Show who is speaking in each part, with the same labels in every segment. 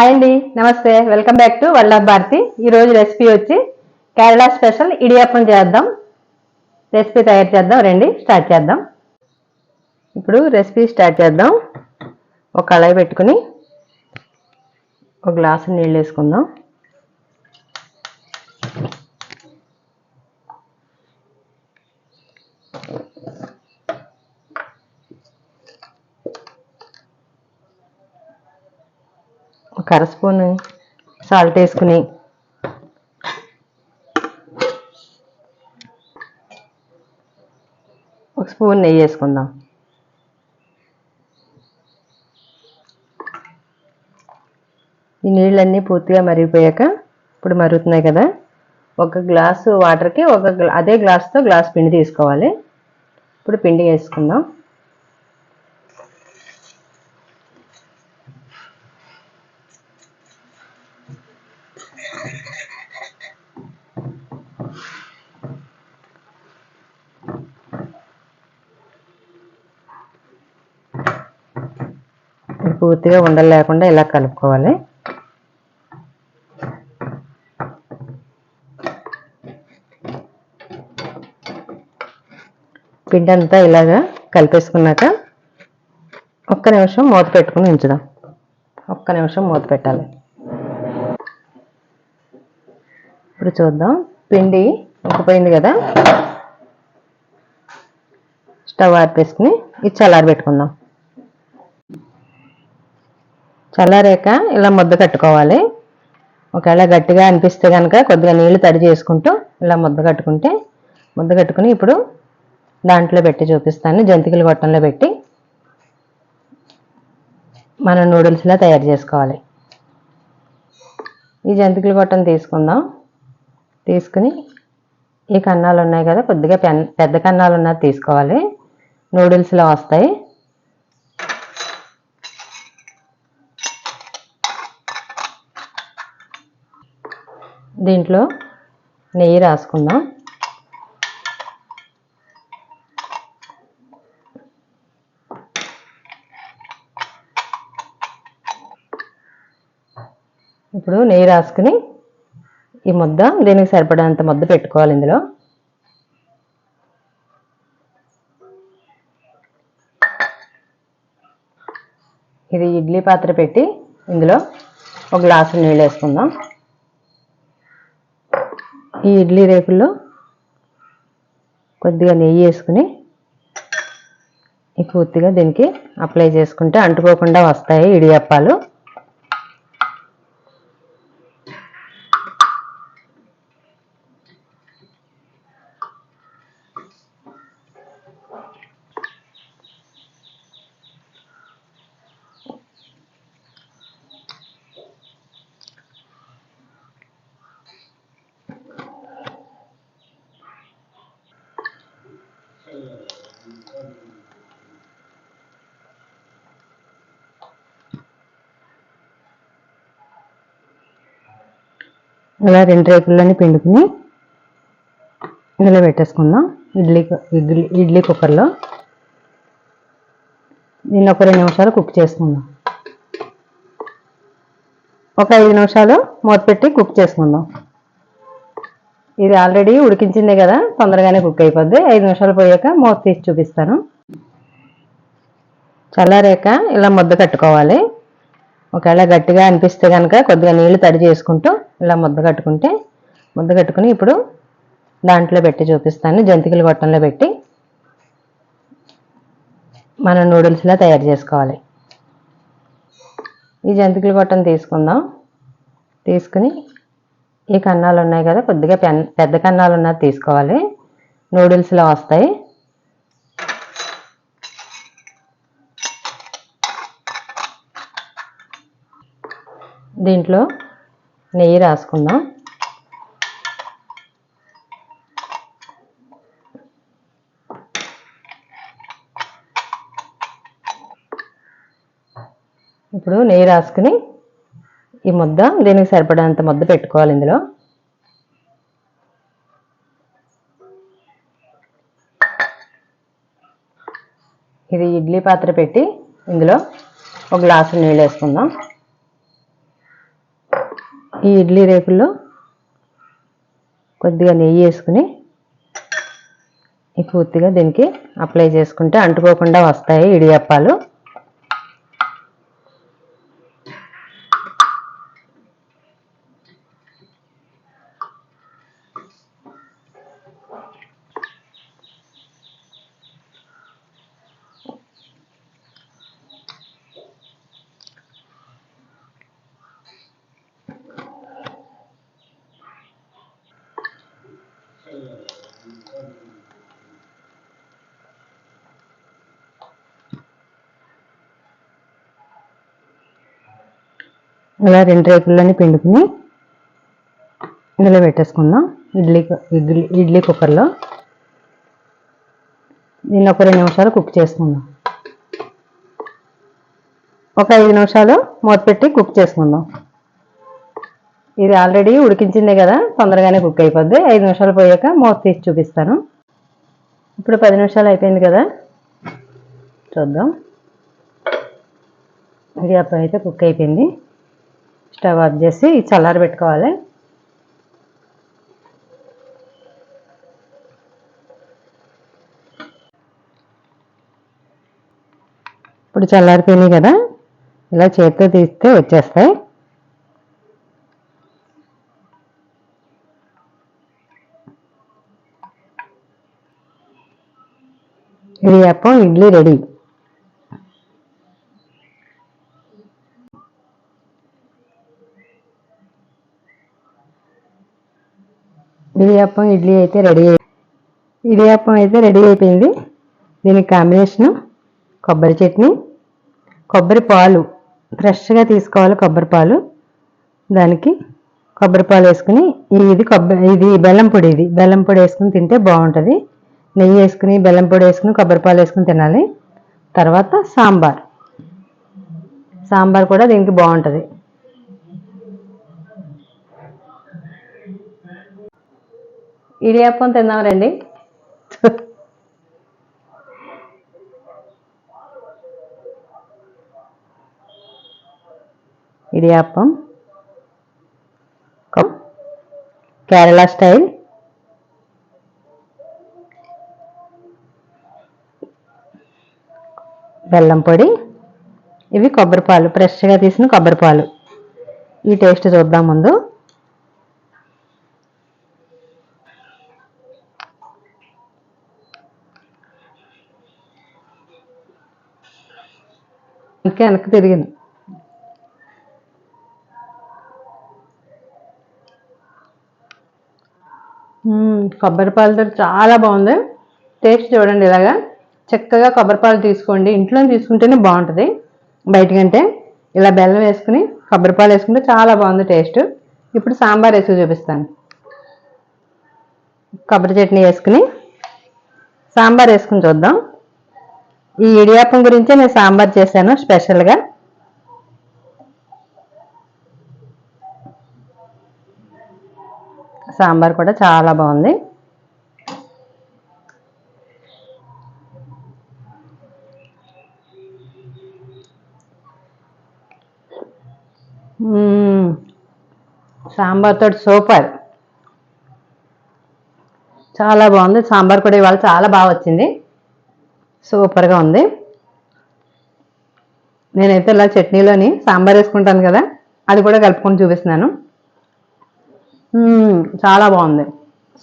Speaker 1: Hi అండి నమస్తే. Welcome back to Vallabha Bharati ఈరోజు రెసిపీ వచ్చి కేరళ స్పెషల్ ఇడియప్పం చేద్దాం. రెసిపీ తయారు చేద్దాం రండి స్టార్ట్ చేద్దాం. ఇప్పుడు రెసిపీ స్టార్ట్ చేద్దాం. ఒక కళాయి పెట్టుకుని ఒక గ్లాసు నీళ్ళు వేసుకుందాం. అర స్పూన్ సాల్ట్ వేసుకుని. ఒక స్పూన్ నెయ్యి వేసుకుందాం. ఈ నీళ్ళన్నీ పూర్తిగా మరిగిపోయాక ఇప్పుడు మరుగుతున్నాయి కదా. ఒక గ్లాసు వాటర్కి ఒక అదే గ్లాస్తో గ్లాస్ పిండి తీసుకోవాలి. ఇప్పుడు పిండి వేసుకుందాం. పూర్తిగా ఉండలు లేకుండా ఇలా కలుపుకోవాలి. పిండి అంతా ఇలాగా కలిపేసుకున్నాక ఒక్క నిమిషం మూత పెట్టుకుని ఉంచుదాం. ఒక్క నిమిషం మూత పెట్టాలి. ఇప్పుడు చూద్దాం. పిండి ఉక్కిపోయింది కదా. స్టవ్ ఆర్పేసుకుని ఇది చల్లారి పెట్టుకుందాం చల్లారాక ఇలా ముద్ద కట్టుకోవాలి. ఒకవేళ గట్టిగా అనిపిస్తే కనుక కొద్దిగా నీళ్ళు తడి చేసుకుంటూ ఇలా ముద్ద కట్టుకుంటే ముద్ద కట్టుకుని ఇప్పుడు దాంట్లో పెట్టి చూపిస్తాను. జంతికలు గొట్టంలో పెట్టి మనం నూడిల్స్లా తయారు చేసుకోవాలి. ఈ జంతికలు గొట్టం తీసుకుందాం. తీసుకుని ఈ కన్నాలు ఉన్నాయి కదా కొద్దిగా పెన్ పెద్ద కన్నాలు ఉన్నది తీసుకోవాలి. నూడిల్స్లో వస్తాయి. దీంట్లో నెయ్యి రాసుకుందాం. ఇప్పుడు నెయ్యి రాసుకుని ఈ ముద్ద దీనికి సరిపడేంత ముద్ద పెట్టుకోవాలి ఇందులో. ఇది ఇడ్లీ పాత్ర పెట్టి ఇందులో ఒక గ్లాసు నీళ్ళు వేసుకుందాం. ఈ ఇడ్లీ రేకుల్లో కొద్దిగా నెయ్యి వేసుకుని ఈ పూర్తిగా దీనికి అప్లై చేసుకుంటే అంటుకోకుండా వస్తాయి ఇడియప్పాలు. ఇలా రెండు రేపుల్లోనే పిండుకుని ఇందులో పెట్టేసుకుందాం ఇడ్లీ ఇడ్లీ ఇడ్లీ కుక్కర్లో. దీన్ని ఒక రెండు నిమిషాలు కుక్ చేసుకుందాం. ఒక ఐదు నిమిషాలు మూత పెట్టి కుక్ చేసుకుందాం. ఇది ఆల్రెడీ ఉడికించిందే కదా తొందరగానే కుక్ అయిపోద్ది. ఐదు నిమిషాలు పోయాక మూత తీసి చూపిస్తాను. చల్లారాక ఇలా ముద్ద కట్టుకోవాలి. ఒకవేళ గట్టిగా అనిపిస్తే కనుక కొద్దిగా నీళ్ళు తడి చేసుకుంటూ ఇలా ముద్ద కట్టుకుంటే ముద్ద కట్టుకుని ఇప్పుడు దాంట్లో పెట్టి చూపిస్తాను. జంతికలు గొట్టంలో పెట్టి మనం నూడిల్స్లా తయారు చేసుకోవాలి. ఈ జంతికలు గొట్టం తీసుకుందాం. తీసుకుని ఈ కన్నాలు ఉన్నాయి కదా కొద్దిగా పెన్ పెద్ద కన్నాలు ఉన్నది తీసుకోవాలి. నూడిల్స్లో వస్తాయి. దీంట్లో నెయ్యి రాసుకుందాం. ఇప్పుడు నెయ్యి రాసుకుని ఈ ముద్ద దీనికి సరిపడేంత ముద్ద పెట్టుకోవాలి ఇందులో. ఇది ఇడ్లీ పాత్ర పెట్టి ఇందులో ఒక గ్లాసు నీళ్ళు వేసుకుందాం. ఈ ఇడ్లీ రేకుల్లో కొద్దిగా నెయ్యి వేసుకుని ఈ పూర్తిగా దీనికి అప్లై చేసుకుంటే అంటుకోకుండా వస్తాయి ఇడియప్పాలు. ఇలా రెండు రేపుల్లోనే పిండుకుని ఇందులో పెట్టేసుకుందాం. ఇడ్లీ ఇడ్లీ ఇడ్లీ కుక్కర్లో. దీన్ని ఒక రెండు నిమిషాలు కుక్ చేసుకుందాం. ఒక ఐదు నిమిషాలు మూత పెట్టి కుక్ చేసుకుందాం. ఇది ఆల్రెడీ ఉడికించిందే కదా తొందరగానే కుక్ అయిపోద్ది. ఐదు నిమిషాలు పోయాక మూత తీసి చూపిస్తాను. ఇప్పుడు పది నిమిషాలు అయిపోయింది కదా చూద్దాం. ఇది అప్పుడు అయితే కుక్ అయిపోయింది. స్టవ్ ఆఫ్ చేసి చల్లారి పెట్టుకోవాలి. ఇప్పుడు చల్లారిపోయినాయి కదా ఇలా చేతితో తీస్తే వచ్చేస్తాయి. ఇది ఇడ్లీ రెడీ. ఇడియాప్పం ఇడ్లీ అయితే రెడీ అయి ఇడియాప్పం అయితే రెడీ అయిపోయింది. దీనికి కాంబినేషను కొబ్బరి చట్నీ కొబ్బరి పాలు ఫ్రెష్గా తీసుకోవాలి కొబ్బరి పాలు. దానికి కొబ్బరి పాలు వేసుకుని ఇది కొబ్బరి ఇది బెల్లం పొడి ఇది. బెల్లం పొడి వేసుకుని తింటే బాగుంటుంది. నెయ్యి వేసుకుని బెల్లం పొడి వేసుకుని కొబ్బరి పాలు వేసుకుని తినాలి. తర్వాత సాంబార్. సాంబార్ కూడా దీనికి బాగుంటుంది. ఇడియాప్పం తిందాం రండి ఇడియాప్పం కేరళ స్టైల్ బెల్లం పొడి. ఇవి కొబ్బరి పాలు ఫ్రెష్గా తీసిన కొబ్బరి పాలు ఈ టేస్ట్ చూద్దాం ముందు. ఇంకా వెనక్కి తిరిగింది. కొబ్బరి పాలతో చాలా బాగుంది. టేస్ట్ చూడండి ఇలాగా. చక్కగా కొబ్బరి పాలు తీసుకోండి. ఇంట్లో తీసుకుంటేనే బాగుంటుంది. బయటకంటే ఇలా బెల్లం వేసుకుని కొబ్బరి పాలు వేసుకుంటే చాలా బాగుంది టేస్ట్. ఇప్పుడు సాంబార్ వేసుకు చూపిస్తాను. కొబ్బరి చట్నీ వేసుకుని సాంబార్ వేసుకుని చూద్దాం. ఈ ఇడియాపం గురించే నేను సాంబార్ చేశాను స్పెషల్గా. సాంబార్ కూడా చాలా బాగుంది. సాంబార్ తోటి సూపర్. చాలా బాగుంది. సాంబార్ కూడా ఇవాళ చాలా బాగా వచ్చింది. సూపర్గా ఉంది. నేనైతే ఇలా చట్నీలోని సాంబార్ వేసుకుంటాను కదా అది కూడా కలుపుకొని చూపిస్తున్నాను. చాలా బాగుంది.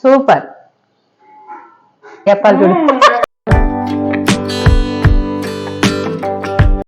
Speaker 1: సూపర్. చెప్పాలి చూడు.